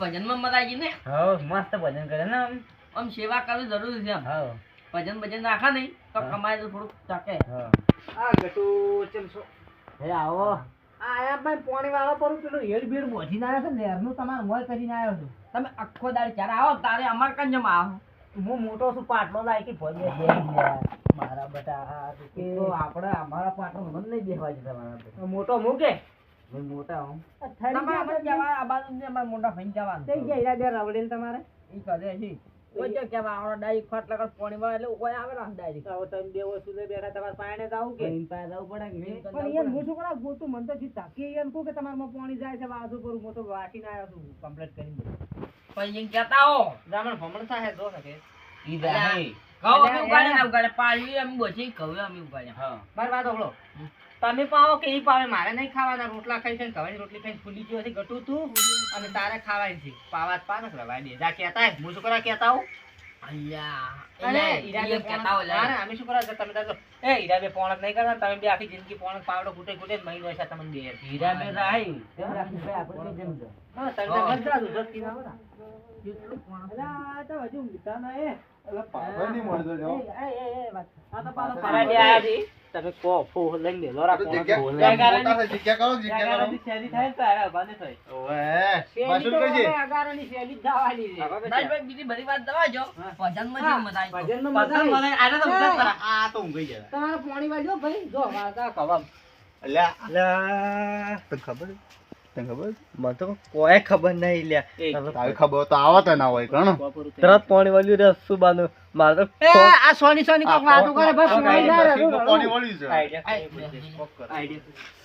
ભજનમાં મજા આવી ને હા મસ્ત ભજન કરે ને આમ. આમ સેવા કરવી જરૂરી છે હા ભજન ભજન રાખા નહીં તો કમાય તો થોડુંક ચાકે હા આ ગટુ ચમસો હે આવો. આ આયા ભાઈ પોણી વાળો પર પેલું હેડ બેડ બોધીને આવ્યો છે નેરનું તમારે મોય કરીને આવ્યો છું. તમે આખો દાડી ચાર આવો? તારે અમાર કઈ જમા આવો? હું મોટો છું પાટલો લાય કે ભોજે મારા બેટા આપણે અમારા પાટલો મન નહીં બેસવા છે તમારા મોટો મૂકે. મોટા હું તમારે અમારે જવા આ બાજુ ને અમારે મોટા ભાઈ જવાનું થઈ ગયા હીરા બે રવડીને તમારે? ઈ કરે છે કોઈ જો કેવા આવડો ડાઈ ફાટ લગર પાણી માં એટલે કોઈ આવે ને ડાયરેક્ટ આવો તમે બે વસ્તુ લઈ બેઠા તમારે પાણે જ કે? એમ પાસે જવું પડે કે પણ યાર હું શું ગોતું મન તો જી તાકી યાર કહું કે તમારામાં પાણી જાય છે વાજુ કરું હું તો વાટીને આવ્યો છું કમ્પ્લીટ કરીને પછી એમ કહેતા હો. જામણ ભમણ થાય જો શકે. ઈ જાય. કહો અમે ઉગાડે ને ઉગાડે પાડવી અમે બોછી કહું અમે ઉગાડે હા. મારી વાત સાંભળો. તમે પાવો કે ઈ પાવે? મારે નહીં ખાવાના. રોટલા ખાઈ ખાઈને ઘવાની રોટલી ખાઈ ફૂલી ગયો છે ગટુ તું. અને તારે ખાવાની છે. પાવા જ પા નથી રવાય દે જા કહેતા હે હું શું કરા કહેતા હું? તમે તાર તમે તો મજા તો તો કહો, ફો લઈને બેલો રાખો. અગારાની- અગારાની શેરી થાય ને તો હારે ઊભા નહીં થાય. શેરી તો હવે અગારાની શેરી જ છે. ભાઈ બીજી બધી વાત દવા જો. હા. ભજનમાં હા, જેવી મજા આવી ભજનમાં મજા આવી. આને તો ઉધર આ તો ઊંઘી જાય તમારે પાણી વાજો ભાઈ. જો વાળતા કવાબ. કોઈ ખબર. નહીં લ્યા તરત રે શું બાનું મારે તો આ સોની સોની કોક વાતો કરે બસ કોક પોણી ના. Idea idea. પાણી તો તું બી હવે તો પાણી વાળ્યું છે. ઓ,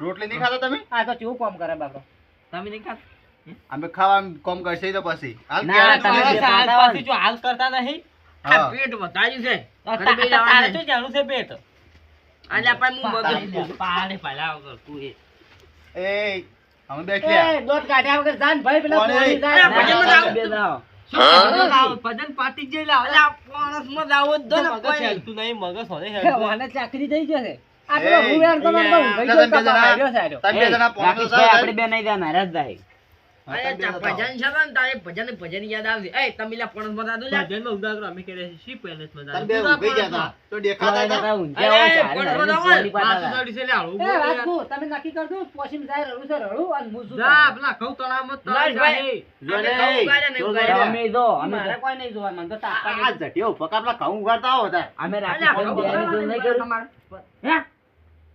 રોટલી નહીં ખાતા તમે આ તો ચેવું કોમ કરે બાપા તમે નહીં ખાતા? અમે ખાવાનું કોમ કરશે તો પછી હાલ કરતા નહીં. આ પેટ વધાર્યું છે. તારે શું જાણું છે પેટ? એટલે આપણે હું મગજ પાડે પહેલા વગર એ. એ અમે બેઠ્યા. એ દોત કાઢ્યા વગર જાન ભાઈ પેલા પોણી જાય. અરે, ભજનમાં ના, બે. ભજન પાટી જ લાવો. એટલે આ આવો દો ને કોઈ. વાને ચાકરી થઈ ગયો તો છે તમે બે જણા પોણો આપણે બે નહીં જાય, મારા જ જાય. અરે, ભજન છે ને તારે ભજન ભજન યાદ આવશે. એ તમે પણસ બતા દો લ્યા. તમે બે ઊંઘી ગયા હતા. તમે નક્કી જાય રડું છે રડું અને જો અમે જો, કોઈ નહીં જોવા મને તો આ જટિયો ફકા પેલા ઉગાડતા અમે કર્યું. તમારે. હો,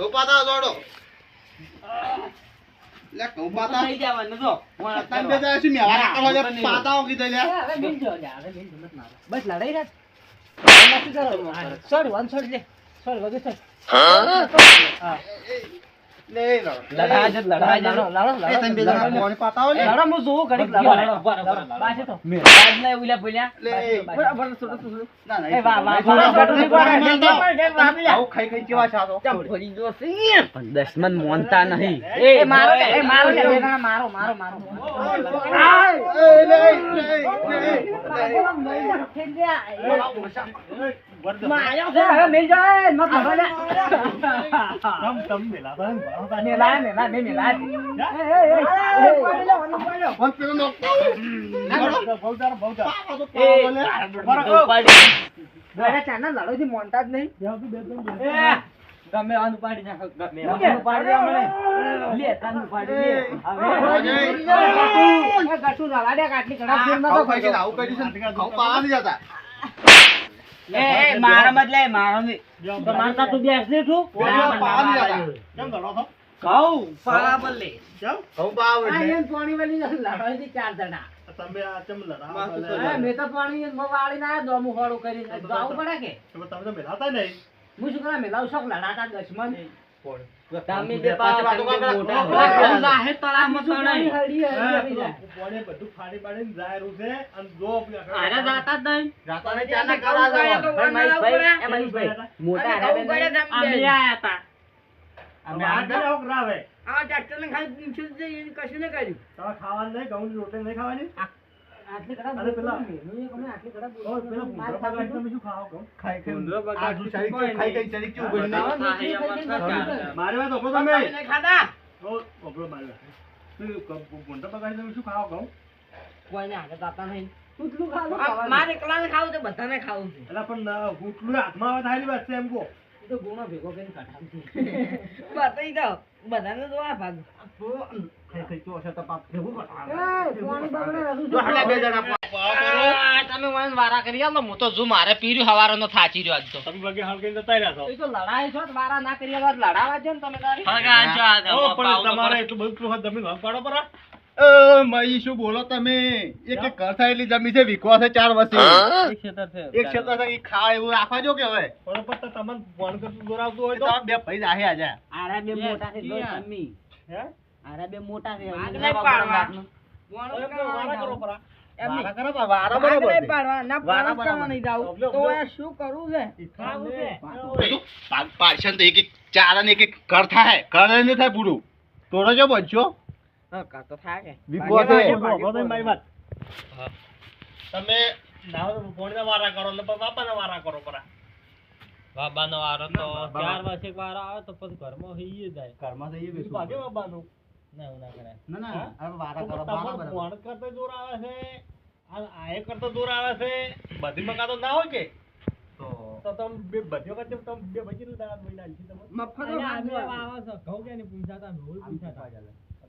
બે તું જણા. ઘઉં નહીં ખાતો? હે? નહીં લડો, ખાતો? લડો, લડો, લડો. પ- પકડી લે, પકડી. પાવર છે ને આ પકડ લે, પકડ લે. એ, એ, એ. લડાવા જેવો હોય ને એક દોંડા લે. બેન પાવા દઈ જવાનો. જ તો આયા જ જાય. છે? જો. બે મેવાડા કરો જે પાતાઓ આવો લે. હવે મિલજો, લે, હવે બિન મત મારો. બસ લડાઈ રાખ. છોડ, વન છોડ લે. છોડ, વગર છોડ. હા. લે, લડો. લડાવા જ લડાવા જ. લડો, લડો, લડો, એ તમે બે જણા લડો. પાણી પાતા આવો લે. લડો, હું જોઉં ઘડીક લડો. બરાબર, બરાબર, લડો. બાજુ તો. મેળા જ નહીં ઉલ્યા પુલ્યા. લે, બરાબર, છોડો, છોડો. ના, ના, એ વાહ, વાહ, એ થોડા વાહ, ઘટું નહીં વાહ, પાડે, વાહ, નહીં તો. વાહ, વાહ, વાહ. આવું ખાઈ ખાઈ કેવા છો આ તો? ચમ ફરી ગયો છે. પણ દશમન મોનતા નહીં મારો મારો કે, બે જણા મારો, મારો, લે. છે, હવે મિલ જાય, મત લડો મેલા, મેલા. એ, પેલો નો-. અરે મોનતા જ નહીં. તમે આનું પાડી નાખો ગમે કે? પાડી દે લે તાનું પાડી લે. હવે એ ગટુ. રવાડ્યા કાટલી કડાક દૂર નતો ખાવું ખાઈ છે ને કરતો. આવું કરી છે પાવા જતા. એ મારા બદલે મારા નહીં. તો મારતા તું બેસ ને તું કેમ કરો છો કહું પાવા બદલે ખાવું પાવા આ એમ પાણી વાળી લડાઈ થી ચાર જણા. તમે આ ચમ લડા હા, તો પાણી એમ વાળીને આયા દોમું હોળું કરીને. આવું પડે કે? તમે તો મેલાતા નહીં. હું શું કરા મેલાવ શોખ લડાતા દશમન તમે બે પાછી વાતો પાણી હળી હળી હળી જાય. પોણે બધું ફાડી પાડીને જાહેરું છે અને જો આને જાતા જ નહીં. રાતા ને ચાના કરા જવા ભાઈ એ મહેશભાઈ, મોટા હારાબેન અમે આયા હતા. અમે આ કરે આવું કરાવે આ ટ્રેક્ટરને ખાલી પૂછ્યું જ કશું ન કર્યું. તમે ખાવાનું નહીં ઘઉં રોટલી નહીં ખાવાની? આટલી કડા અરે પેલા- મેનું એક અમે આટલી કડા ઓ પેલા. બગાડી તમે શું ખાઓ કહું? ખાઈ ખાઈ બગાડ આજુ ચાલી ગયું, ખાઈ ખાઈ નહીં. ખાઈ ખાઈને બધું કરે. મારી વાત ઓપડો તમે તમે ખાધા ઓ ઓપડો મારી તું ક- ભૂંગળા તમે શું ખાઓ કહું કોઈને આગળ જાતા નહીં કેટલું ખાવું મારે એકલાને ખાવું છે બધાને ખાવું છે એટલે પણ ના, હાથમાં આવે થાળી વાત છે એમ કહો તો ગુણો ભેગો કરીને કઢાવતી. બતાવી દો બધાને જો આ ભાગ ખાઈ ખાઈ તો હશે તો પાપ ભેગું કરાવે. એ, પાણી બગડે રઘુ જો હાલે બે જણા પાવા આ, તમે મને વારા કરી આલો હું તો જો મારે પીર્યું હવારનો થાચી રહ્યો આજ તો તમે વગે હાલ જતા રહ્યા છો એ તો લડાઈ છો વારા ના કરી આલો, લડાવા જો ને તમે તારી ઓ, પણ તમારે એટલું બધું પ્રોહદ જમીન ભાગ પાડો પરા અ, શું બોલો તમે એક એક ઘર થાય એટલી જમી છે. વિકવા છે ચાર વર્ષે એક ક્ષેત્ર છે ઈ ખા એવું રાખવા જો કે હવે. બરોબર તો તમને ફોન કરતું દોરાવતું હોય તો. તમે બે ભાઈ જાહે આજે. આરા બે મોટા છે. હે? આરા બે મોટા છે નહીં પાડવા. કરો કરો. પાડવા, ના ને એક એક ચાર અને એક એક થાય ઘર નહીં થાય પૂરું. તોડો જો બનશો? હા, કાં તો થાય. કે. વીકવો ભાગે, છે ભાગે, ભાગે, મારી વાત તમે નાવ વારા કરો એટલે બાપાના વારા કરો પરા. બાબાનો વારો તો ચાર વર્ષે વારો આવે તો પછી ઘરમાં થઈ જાય. ઘરમાં થઈ પડે. બાબાનું? ના એવું ના કરાય. ના ના હવે વારા કરો બરાબર. ફોન કરતા દૂર આવે છે? આ આ કરતા દૂર આવે છે? બધી મકા તો ના હોય કે? તો તો તમે બે બધી વખત તમે બે બચી લીધા મહિના છે તમે? મફત અરે આ બે ભાગ આવે છે ઘઉં કે નહીં પૂછાતા ઓય પૂછાતા.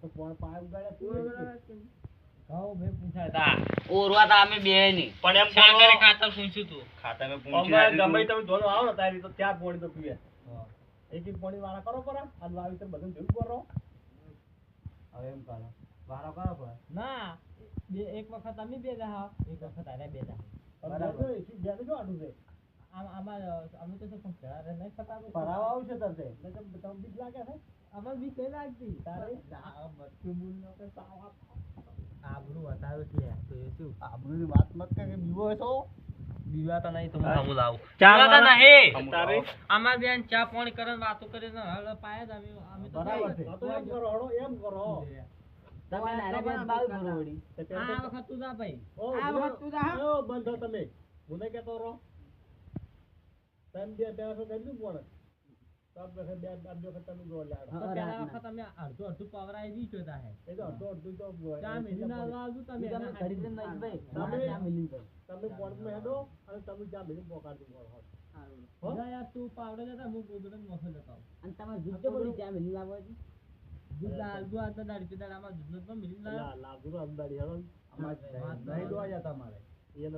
તો પાય ઉગાડ્યા ઓરવા અમે બે નહીં પણ એમ પૂછ્યું તું. ગમે તમે ધોનો આવો ને તારી તો ત્યાં પોણી તો પીએ એક એક પોણી વાળા કરો પરા. આ વાવી તો બધું ભેગું કરો. હવે એમ કરો. વારા કરો પણ. ના બે એક વખત અમે બે દહા એક વખત આરે બે દહા. બરાબર. શું બેઠું શું આટલું છે. આમ આમાં અમે તો શું નહીં થતા ભરાવા આવશે તરતે. એટલે તમે તમે બીક લાગે છે આમાં બી કઈ લાગતી. તારે? બચ્ચું મૂલ નો કે સાવ. આબરૂ વધારો છે. તો એ શું? આબરૂની વાત મત કે બીવો હોય તો બીવા તો નહીં તો હું. લાવું. ચાર બીવા તો વાળા- નહીં તારે આમાં બેન ચા પાણી કરીને વાતો કરીને હળ પાયા જ અમે અમે તો બરાબર છે. તો એમ કરો હળો એમ કરો. તમે નારે બે બાવ ભરો વળી. તે પેમ આ વખત તું જા ભાઈ. આ વખત તું જા. ઓ, બંધ તમે. હું નહીં રહો તમે બે વખત બે બે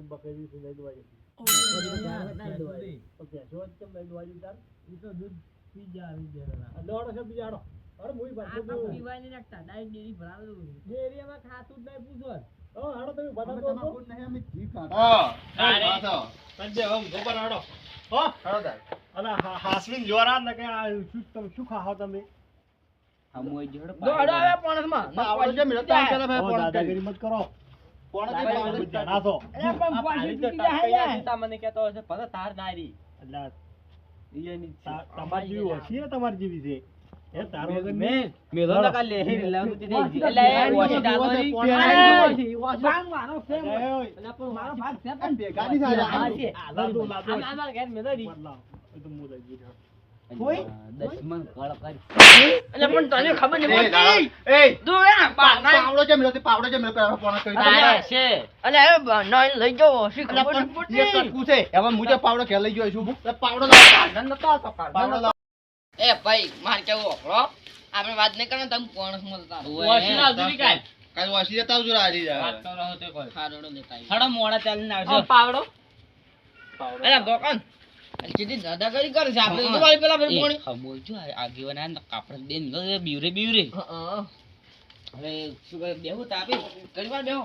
બકરી દોવા જતી તો ભેંસો જ કેમ નહીં દોવા જતી તાર? તો દૂધ પી જા આવી બેરના. આ દોડો છે બીજા અરે મુઈ ભાઈ તો પીવાય નહીં રાખતા. ડાયરેક્ટ ડેરી ભરાવેલું ડેરીમાં ખાતું જ નહીં પૂછો. ઓ હાડો તમે બધા તમારા દો નહીં, અમે ઘી ખાતા. હા, તો. સંજય હમ ગોબર હાડો હો. હાલો તાર. અને હાસવીન જોરા ને કે આ શું તમે શું ખાઓ તમે? હમુ એ દોડો આવે પોણસમાં. પાવડો જે મેળવ્યો તો આમ ભાઈ ઓ, દાદાગીરી મત કરો. પોણો જે તમે પાવડો જણા પણ પાછી પાણી તો તૂટી જાય યાર. ટાંકીના તમને કહેતો હશે ભલે તાર દારી એટલે આ ઈ એની જ છે. તા- તમારી જેવી હોશી ને તમારી જેવી છે? એ તારો વગર મેં મેલો લાવું તી એટલે મારો ફેમ. પણ મારો ભાગ ભેગા. લાદો, લાદો. ઘેર તો. દશમન કળ કરી એટલે પણ તને ખબર એ, નહીં પડતી. એ, તું એ પાવડો જે મેળવ્યો પાવડો જે મેળવ્યો પોણો કરી તારે છે અલે એ બારના લઈ જાઓ શી ખબર પણ એ પડતી. કટકું હું જે પાવડો ઘેર લઈ ગયો છું. પાવડો લાવો. નતો આવતો, પાવડો એ ભાઈ માર કેવું આપણે વાત નહીં કરે તમે કોણ મળતા આવજો ની કાલ. કાલ વાસી જતા આવજો રાજી વાત કરો છો કોઈ. હારોડો દેતા હળો મોડા ચાલીને આવજો. પાવડો અરે દોકાન સીધી દાદાગીરી કરે છે. આપણે તો વાળી પેલા ફેર પોણી હા, બોલજો આગેવાન આ કાપડ દેન બીવરે બીવરે. હવે શું કહે બેહું તાપી. વાર બેહો.